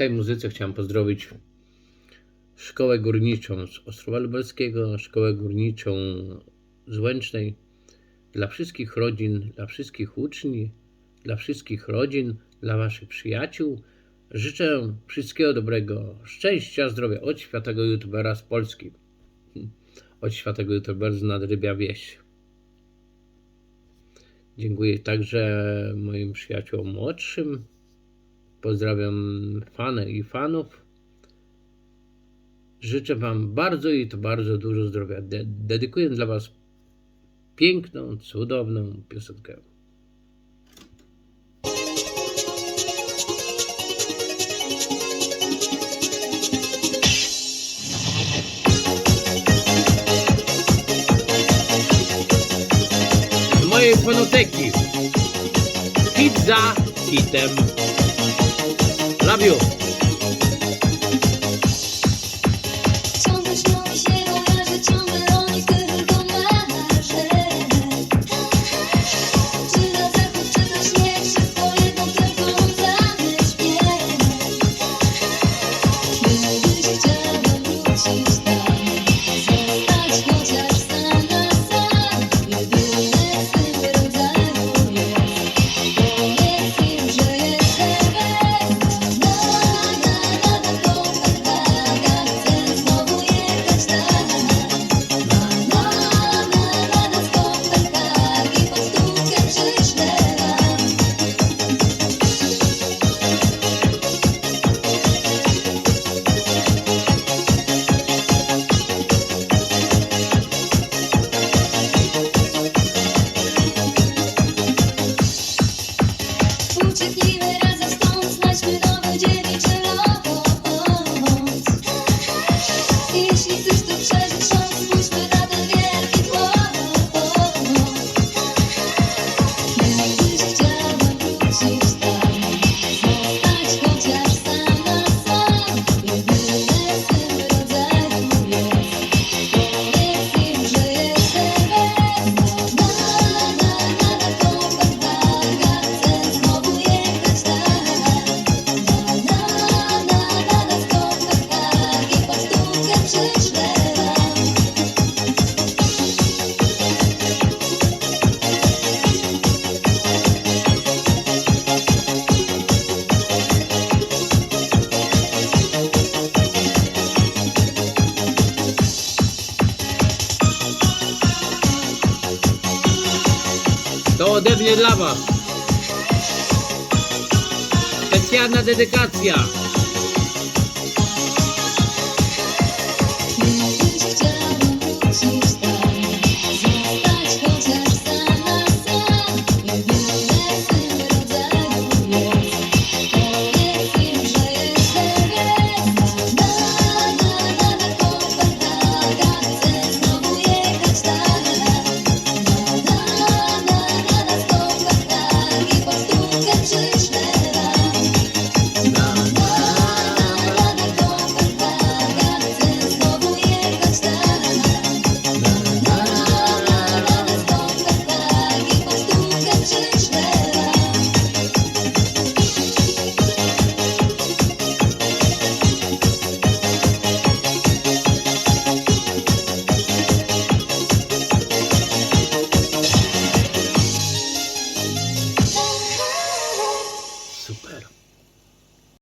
tej muzyce chciałem pozdrowić Szkołę Górniczą z Ostrowa Lubelskiego, Szkołę Górniczą z Łęcznej. Dla wszystkich rodzin, dla wszystkich uczniów, dla wszystkich rodzin, dla Waszych przyjaciół. Życzę wszystkiego dobrego, szczęścia, zdrowia od światego youtubera z Polski. Od światego youtubera z Nadrybia Wieś. Dziękuję także moim przyjaciołom młodszym. Pozdrawiam fany i fanów. Życzę Wam bardzo i to bardzo dużo zdrowia. De- dedykuję dla Was piękną, cudowną piosenkę. Mojej fonoteki. Hit za hitem. 六 ode mnie dla Was. Specjalna dedykacja.